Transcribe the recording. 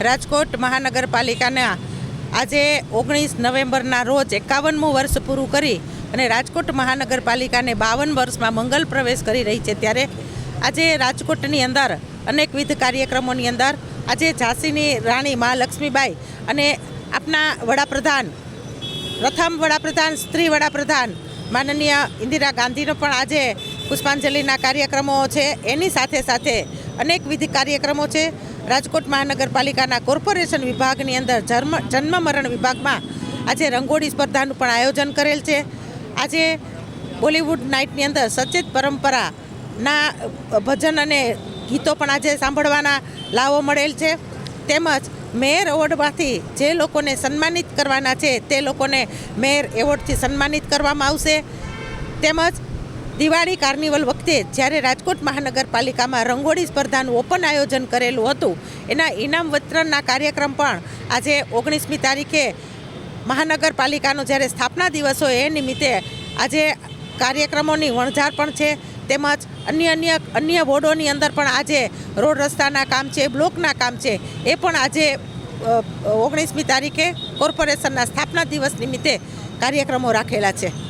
રાજકોટ મહાનગરપાલિકાના આજે ઓગણીસ નવેમ્બરના રોજ એકાવનમું વર્ષ પૂરું કરી અને રાજકોટ મહાનગરપાલિકાને બાવન વર્ષમાં મંગલ પ્રવેશ કરી રહી છે. ત્યારે આજે રાજકોટની અંદર અનેકવિધ કાર્યક્રમોની અંદર આજે ઝાંસીની રાણી મહાલક્ષ્મીબાઈ અને આપના વડાપ્રધાન પ્રથમ વડાપ્રધાન, સ્ત્રી વડાપ્રધાન માનનીય ઇન્દિરા ગાંધીનો પણ આજે પુષ્પાંજલિના કાર્યક્રમો છે. એની સાથે સાથે અનેકવિધ કાર્યક્રમો છે. રાજકોટ મહાનગરપાલિકાના કોર્પોરેશન વિભાગની અંદર જન્મ જન્મ મરણ વિભાગમાં આજે રંગોળી સ્પર્ધાનું પણ આયોજન કરેલ છે. આજે બોલિવૂડ નાઇટની અંદર સચેત પરંપરાના ભજન અને ગીતો પણ આજે સાંભળવાના લાવો મળેલ છે. તેમજ મેયર એવોર્ડમાંથી જે લોકોને સન્માનિત કરવાના છે તે લોકોને મેયર એવોર્ડથી સન્માનિત કરવામાં આવશે. તેમજ દિવાળી કાર્નિવલ વખતે જ્યારે રાજકોટ મહાનગરપાલિકામાં રંગોળી સ્પર્ધાનું ઓપન આયોજન કરેલું હતું, એના ઇનામ વિતરણના કાર્યક્રમ પણ આજે ઓગણીસમી તારીખે મહાનગરપાલિકાનો જ્યારે સ્થાપના દિવસ હોય એ નિમિત્તે આજે કાર્યક્રમોની વણઝાર પણ છે. તેમજ અન્ય અન્ય અન્ય વોર્ડોની અંદર પણ આજે રોડ રસ્તાના કામ છે, બ્લોકના કામ છે, એ પણ આજે ઓગણીસમી તારીખે કોર્પોરેશનના સ્થાપના દિવસ નિમિત્તે કાર્યક્રમો રાખેલા છે.